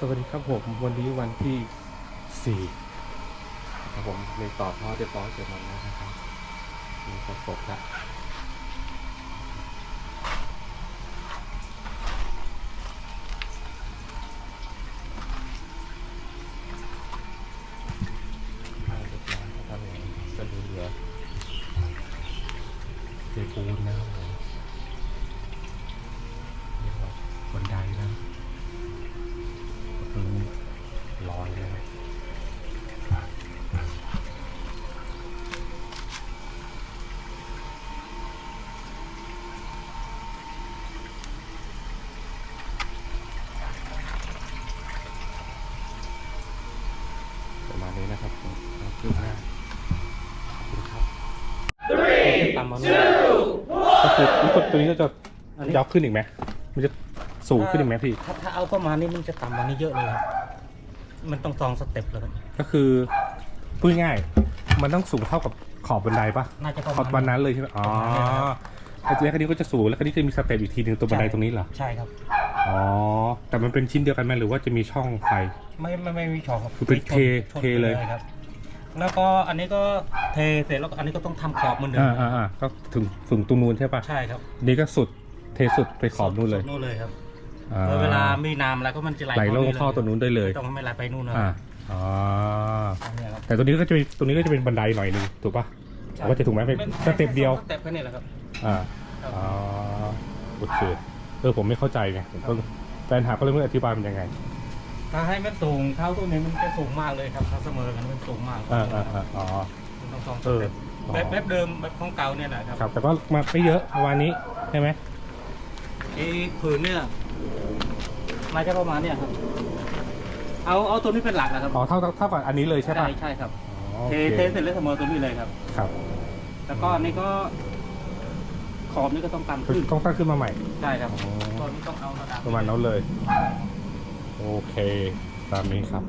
สวัสดีครับผม วันนี้วันที่สี่ครับผมในต่อท่อเรียบร้อยเสร็จหมดแล้วนะครับมีประกบละอ่าเรียบร้อยแล้วครับผมจะเหลือเทปูนนะครับ อยเลยประมาณนี้นะครับผมครับคืบหน้าขอบคุณครับตามมาด้วยก็คือรู้สึกตัวนี้ก็จะยาวขึ้นอีกไหมมันจะสูงขึ้นอีกไหมพี่ ถ้าถ้าเอาประมาณนี้มันจะต่ำกว่านี้เยอะเลยครับ มันต้องสองสเต็ปเลยครับก็คือพูดง่ายๆมันต้องสูงเท่ากับขอบบันไดปะน่าจะประขอบมาณวันนั้นเลยใช่ไหมอ๋อไอ้ตัวนี้คันนี้ก็จะสูงแล้วคันนี้จะมีสเต็ปอีกทีหนึ่งตัวบันไดตรงนี้เหรอใช่ครับ อ๋อแต่มันเป็นชิ้นเดียวกันไหมหรือว่าจะมีช่องไฟ ไม่ไม่ไม่มีช่องครับคือเป็นเทชนเทเลยไปครับ แล้วก็อันนี้ก็เทเสร็จแล้วก็อันนี้ก็ต้องทำขอบเหมือนเดิมอ่าอ่าอ่าก็ถึงถึงตรงนู้นใช่ปะใช่ครับนี่ก็สุดเทสุดไปขอบนู้นเลย สุดนู่นเลยครับ อ่าแล้วเวลามีน้ำแล้วก็มันจะไหลไหลลงเข้าท่อตัวนู้นได้เลย ไม่ต้องไม่ไหลไปนู่นนะอ่าอ๋ออันเนี้ยครับแต่ตัวนี้ก็จะเป็นตรงนี้ก็จะเป็นบันไดหน่อยหนึงถูกปะว่าจะถูกไหมเป็นสเต็ปเดียว สเต็ปแค่นี้แหละครับ อ่าครับอ๋อโอเคเออผมไม่เข้าใจไงผมก็แฟนถามก็เลยไม่อธิบายมันยังไงถ้าให้มันสูงเท้าตัวนี้มันจะสูงมากเลยครับถ้าเสมอกันมันสูงมากอ่าอ่าอ่าอ๋อ มันต้องสองสเออ เต็ปอ๋อแบบแบบเดิมแบบของเก่าเนี่ยนะครับครับ แต่ก็มาไม่เยอะประมาณนี้ใช่ไหม ไอ้ผืนเนี่ย มาจะประมาณเนี่ยครับ เอาเอาตัวนี้เป็นหลักนะครับอ๋อเท่าเท่ากับอันนี้เลยใช่ปะใช่ครับอ๋อเทโอเทเคเสร็จแล้วเสมอตัวนี้เลยครับ ครับแล้วก็อันนี้ก็ขอบนี่ก็ต้องตามคือขึ้นต้องตั้งขึ้นมาใหม่ ใช่ครับอ๋อตอนนี้ต้องเอาระดับ ประมาณนั้นเลย โอเค ตามนี้ครับ